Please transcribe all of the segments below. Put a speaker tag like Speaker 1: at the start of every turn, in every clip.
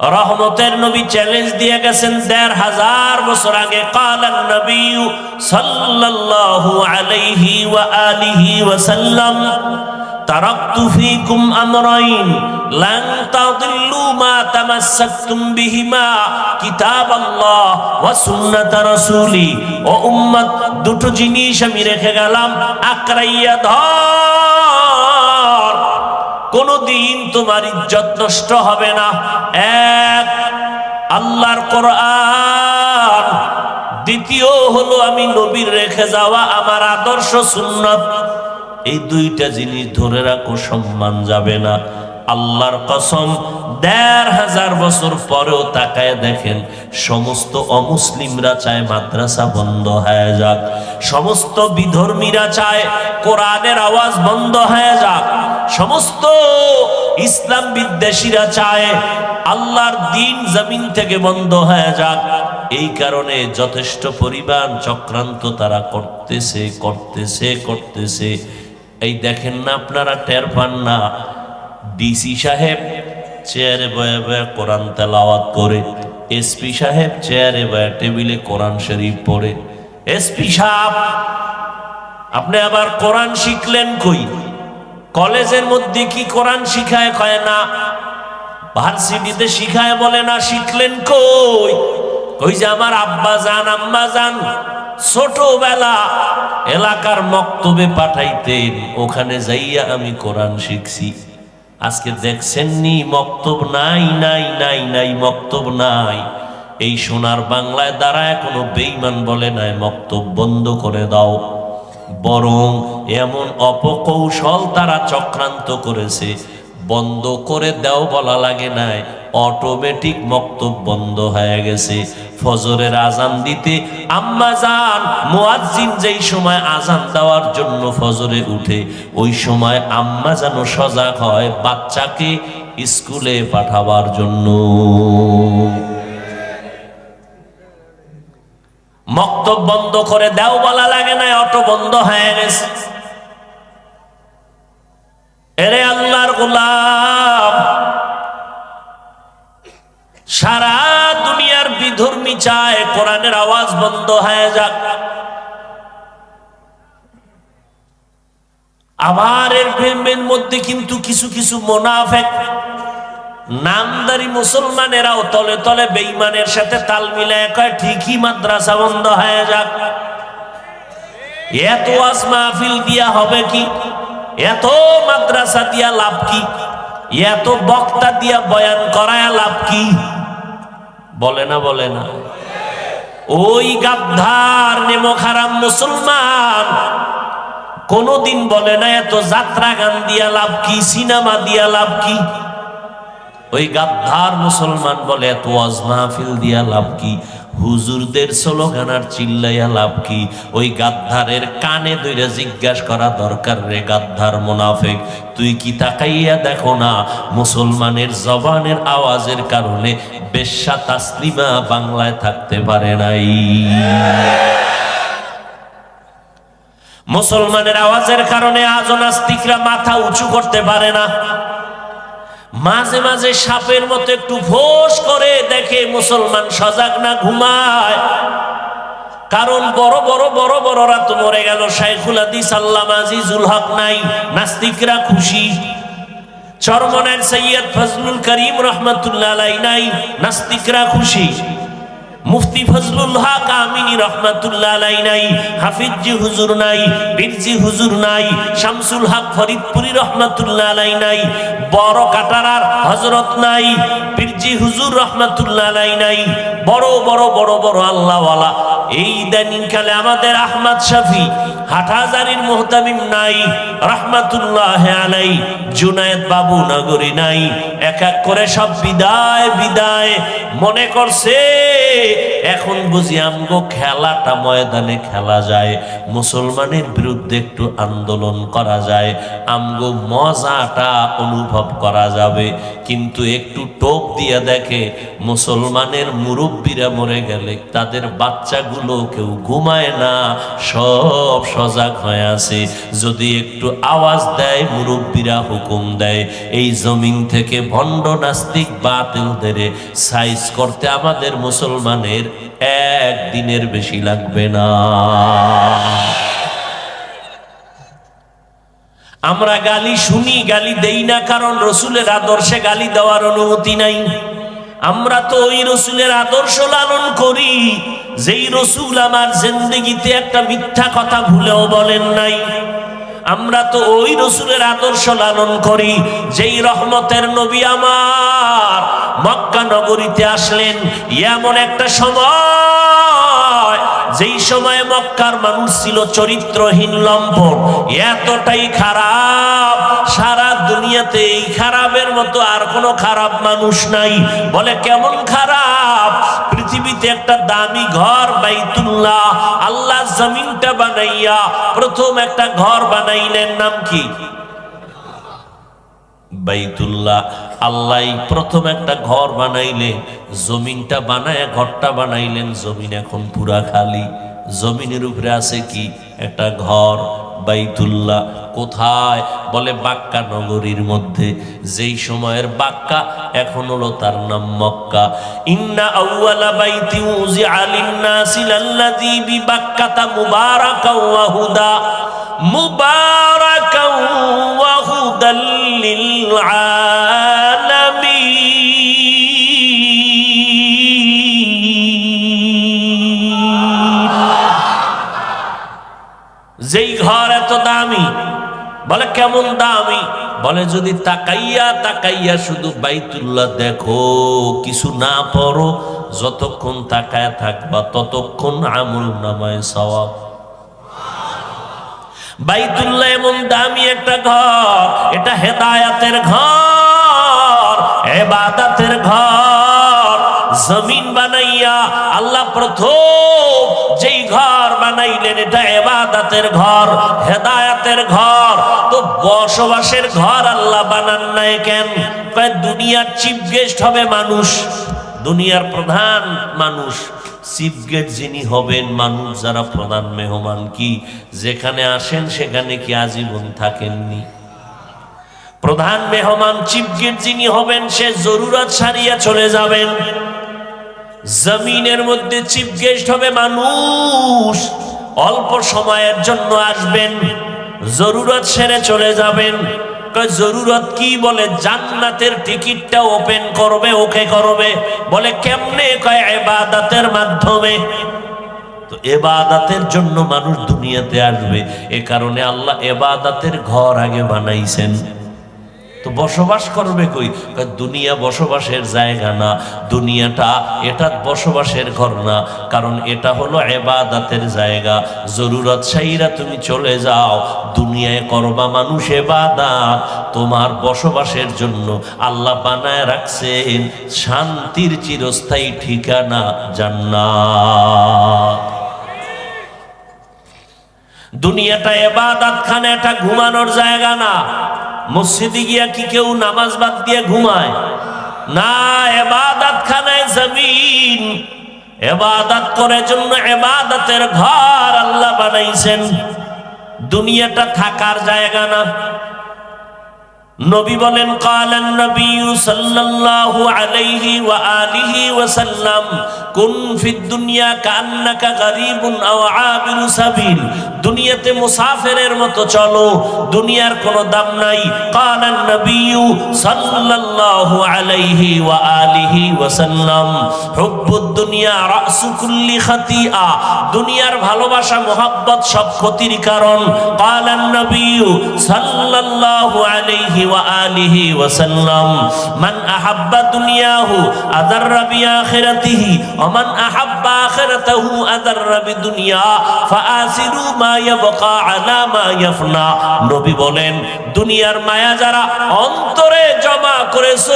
Speaker 1: রহমতের নবী চ্যালেঞ্জ দিয়ে গেছেন দেড় হাজার বছর আগে। কালান নবী সাল্লাল্লাহু আলাইহি ওয়া আলিহি ওয়া সাল্লাম, তারাকতু ফীকুম আমরাইন, লান তাদিল্লু মা তামাসসাকতুম বিহিমা, কিতাবাল্লাহ ওয়া সুন্নাত রাসূলি, ও উম্মত, দুটো জিনিস আমি রেখে গেলাম আকরাইয়া ধর। কোনদিন তোমার ইজ্জত নষ্ট হবে না। এক, আল্লাহর কোরআন। দ্বিতীয় হলো আমি নবীর রেখে যাওয়া আমার আদর্শ সুন্নত। এই দুইটা জিনিস ধরে রাখো, সম্মান যাবে না। আল্লাহর কসম, দেড় হাজার বছর পরেও তাকায় দেখেন, সমস্ত অমুসলিমরা চায় মাদ্রাসা বন্ধ হয়ে যাক, সমস্ত বিধর্মীরা চায় কোরআনের আওয়াজ বন্ধ হয়ে যাক, সমস্ত ইসলাম বিদ্বেষীরা চায় আল্লাহর দিন জমিন থেকে বন্ধ হয়ে যাক। এই কারণে যথেষ্ট পরিমাণ চক্রান্ত তারা করতেছে করতেছে করতেছে। এই দেখেন না আপনারা, টের পান না। ডিসি সাহেব চেয়ারে বয়ে বয়ে কোরআন তেলাওয়াত করে এসপি সাহেব চেয়ারে বয়ে টেবিলে কোরআন শরীফ পড়ে। এসপি সাহেব, আপনি আবার কোরআন শিখলেন কই? কলেজের মধ্যে কি কোরআন শিখায় কয় না? ভার্সিটিতে শিখায় বলে না, শিখলেন কই? কই যে আমার আব্বা যান, আম্মা যান, ছোটবেলা এলাকার মক্তবে পাঠাইতেন, ওখানে যাইয়া আমি কোরআন শিখছি। আজকে দেখছেন নি মক্তব নাই নাই নাই নাই, মক্তব নাই। এই সোনার বাংলায় দাঁড়ায় কোনো বেইমান বলে নাই, মক্তব বন্ধ করে দাও। বরং এমন অপকৌশল তারা চক্রান্ত করেছে, বন্ধ করে দেও বলা লাগে নাই। অটোমেটিক মক্তব বন্ধ হয়ে গেছে। ফজরের আজান দিতে আম্মা যান, মুয়াজ্জিন যেই সময় আজান দেওয়ার জন্য ফজরে উঠে, ওই সময় আম্মা যেন সজাগ হয় বাচ্চাকে স্কুলে পাঠাবার জন্য। মক্তব বন্ধ করে দেও বলা লাগে না অটো বন্ধ হয়ে গেছে। এরে আল্লাহর গোলাম। সারা দুনিয়ার বিধর্মী চায়, কোরআনের আওয়াজ বন্ধ হয়ে যাক। আবার এর প্রেমের মধ্যে কিন্তু কিছু কিছু মোনাফেক। নামদারি মুসলমানেরাও তলে তলে বেইমানের সাথে তাল মিলায় কয়, ঠিকই মাদ্রাসা বন্ধ হয়ে যাক। এত আজ মাহফিল দিয়া হবে কি? এত মাদ্রাসা দিয়া লাভ কি? এত বক্তা দিয়া বয়ান করায় লাভ কি? বলে না বলে না। ওই গাদ্ধার নেমো খারাপ মুসলমান, কোনদিন বলে না, এত যাত্রা গান দিয়া লাভ কি, সিনেমা দিয়া লাভ কি? ওই গাদ্ধার মুসলমান বলে, এত ওয়াজ মাহফিল দিয়া লাভ কি? হুজুরদের স্লোগান আর চিল্লাইয়া লাভ কি? ওই গাদ্ধারের কানে দইরা জিজ্ঞাসা করা দরকার রে গাদ্ধার মোনাফেক, তুই কি তাকাইয়া দেখো না মুসলমানের জবানের আওয়াজের কারণে বেশ্যা তাসলিমা বাংলায় থাকতে পারে নাই? মুসলমানের আওয়াজের কারণে আজও নাস্তিকরা মাথা উঁচু করতে পারে না। মাঝে মাঝে সাপের মতো একটু ভোস করে দেখে মুসলমান সজাগ না ঘুমায়। কারণ বড় বড় বড় বড়রা তো মরে গেল, শাইখুল আদি সাল্লাম আজিজুল হক নাই, নাস্তিকরা খুশি। চরমনের সৈয়দ ফজলুল করিম রহমতুল্লাহ নাই, নাস্তিকরা খুশি। মুফতি ফজলুল হক আমিনী রহমাতুল্লাহ আলাই নাই, হাফিজি হুজুর নাই, বীরজি হুজুর নাই, শামসুল হক ফরিদপুরি রহমাতুল্লাহ আলাই নাই, বড় কাটারার হজরত নাই, বীরজি হুজুর রহমাতুল্লাহ আলাই নাই, বড় বড় বড় বড় আল্লাহওয়ালা। এই ইদানিং কালে আমাদের আহমদ শাফি, হাটহাজারির মোহতামিম নাই, রহমাতুল্লাহ আলাই জুনায়েদ বাবু নগরী নাই, এক এক করে সব বিদায় বিদায় মনে করছে এখন বুঝি আমগো খেলাটা ময়দানে খেলা যায়, মুসলমানের বিরুদ্ধে একটু আন্দোলন করা যায়, আমগো মজাটা অনুভব করা যাবে। কিন্তু একটু টোপ দিয়ে দেখে মুসলমানের মুরব্বীরা মরে গেলে তাদের বাচ্চাগুলো কেউ ঘুমায় না, সব সজাগ হয়ে আছে। যদি একটু আওয়াজ দেয়, মুরব্বীরা হুকুম দেয়, এই জমিন থেকে ভণ্ড নাস্তিক বাতিলদের সাইজ করতে আমাদের মুসলমানের একদিনের বেশি লাগবে না। আমরা গালি শুনি, গালি দেই না, কারণ রসুলের আদর্শে গালি দেওয়ার অনুমতি নাই। আমরা তো ওই রসুলের আদর্শ লালন করি, যেই রসুল আমার জিন্দগিতে একটা মিথ্যা কথা ভুলেও বলেন নাই। আমরা তো ওই রসুলের আদর্শ লালন করি, যেই রহমতের নবী আমার মক্কা নগরীতে আসলেন। এমন একটা সময়, যেই সময় মক্কার মানুষ ছিল চরিত্রহীন লম্পট, এতটাই খারাপ, সারা দুনিয়াতে এই খারাপের মতো আর কোনো খারাপ মানুষ নাই। বলে, কেমন খারাপ? পৃথিবীতে একটা দামি ঘর, বাইতুল্লাহ, আল্লাহ জমিনটা বানাইয়া প্রথম একটা ঘর বানাইলেন। নাম কি? বাইতুল্লাহ, আল্লাহ প্রথম একটা ঘর বানাইলে জমিনটা বানায়, ঘরটা বানাইলেন, জমিন এখন পুরা খালি। জমিনের উপরে আছে কি? একটা ঘর, বাইতুল্লাহ। কোথায়? বলে বাক্কা নগরীর মধ্যে। যেই সময়ের বাক্কা, এখন হলো তার নাম মক্কা। ইন্না আউয়ালা বাইতি উজি আলিন্নাসি লাল্লাযী বিবাক্কাতা মুবারাকাও ওয়া হুদা। মুবারাকাও যেই ঘর এত দামি? বলে, কেমন দামি? বলে, যদি তাকাইয়া তাকাইয়া শুধু বাইতুল্লাহ দেখো, কিছু না পড়ো, যতক্ষণ তাকায় থাকবা, ততক্ষণ আমল নামায় সওয়াব। বাইতুল্লাহ এমন দামি একটা ঘর। এটা হেদায়াতের ঘর, এবাদাতের ঘর। জমিন বানাইয়া আল্লাহ প্রথম যেই ঘর বানাইলেন, এটা এবাদাতের ঘর, হেদায়াতের ঘর। তো বসবাসের ঘর আল্লাহ বানান নাই কেন? দুনিয়ার চিফ গেস্ট হবে মানুষ, দুনিয়ার প্রধান মানুষ। চিফ যিনি হবেন মানুষ যারা প্রধান মেহমান কি? যেখানে আসেন সেখানে কি আজীবন থাকেননি? প্রধান মেহমান চিফ গেস্ট যিনি হবেন, সে জরুরত সারিয়া চলে যাবেন। জমিনের মধ্যে চিফ গেস্ট হবে মানুষ। অল্প সময়ের জন্য আসবেন। জরুরত সেরে চলে যাবেন। জরুরত কি বলে? জান্নাতের টিকিটটা ওপেন করবে, ওকে করবে। বলে, কেমনে কয় এবাদাতের মাধ্যমে? তো এবাদাতের জন্য মানুষ দুনিয়াতে আসবে। এ কারণে আল্লাহ এবাদাতের ঘর আগে বানাইছেন। তো বসবাস করবে কই? দুনিয়া বসবাসের জায়গা না, দুনিয়াটা এটা বসবাসের ঘর না, কারণ এটা হলো এবাদাতের জায়গা। জরুরত সাইরা তুমি চলে যাও, দুনিয়ায় করবা মানুষ এবাদাত। তোমার বসবাসের জন্য আল্লাহ বানায় রাখছেন শান্তির চিরস্থায়ী ঠিকানা জান্নাত। দুনিয়াটা এবাদাত খানে এটা ঘুমানোর জায়গা না। মসজিদে গিয়া কি কেউ নামাজ বাদ দিয়ে ঘুমায়? না, এবাদাত খানায় জমিন। এবাদাত করে জন্য এবাদাতের ঘর আল্লাহ বানাইছেন। দুনিয়াটা থাকার জায়গা না। নবী বলেন, কালান নবী সাল্লাল্লাহু আলাইহি ওয়া আলিহি ওয়া সাল্লাম, কুন ফিদ দুনিয়া কান্নাকা গরীবুন আও আবিরু সাবিল। দুনিয়াতে মুসাফিরের মতো চলো, দুনিয়ার কোনো দাম নাই। কালান নবিয়ু সাল্লাল্লাহু আলাইহি ওয়া আলিহি ওয়া সাল্লাম হুব্বুদ দুনিয়া রাসু কুল্লি খাতিয়া দুনিয়ার ভালোবাসা, মোহাব্বত সব ক্ষতির কারণ। কালান নবিয়ু সাল্লাল্লাহু আলাইহি ওয়া আলিহি ওয়া সাল্লাম মান আহাব্বা দুনিয়াহু আদাররা বি আখিরাতিহি ওয়া মান আহাব্বা আখিরাতাহু আদাররা বি দুনিয়া ফাআসিরু মা নবী বলেন, দুনিয়ার মায়া যারা অন্তরে জমা করেছ,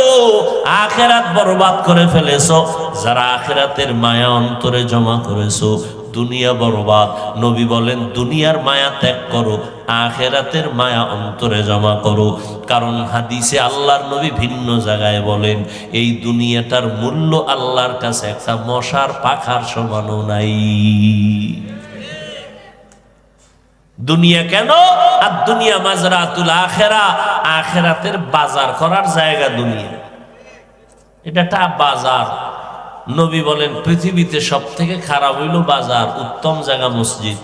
Speaker 1: আখেরাত বরবাদ করে ফেলেছো, যারা আখেরাতের মায়া অন্তরে জমা করেছ, দুনিয়া বরবাদ। নবী বলেন, দুনিয়ার মায়া ত্যাগ করো, আখেরাতের মায়া অন্তরে জমা করো। কারণ হাদিসে আল্লাহর নবী ভিন্ন জায়গায় বলেন, এই দুনিয়াটার মূল্য আল্লাহর কাছে, একটা মশার পাখার সমানও নাই। দুনিয়া কেন? আর দুনিয়া মাজরাতুল আখেরা, আখেরাতের বাজার করার জায়গা দুনিয়া। এটা একটা বাজার। নবী বলেন, পৃথিবীতে সব থেকে খারাপ হইল বাজার, উত্তম জায়গা মসজিদ।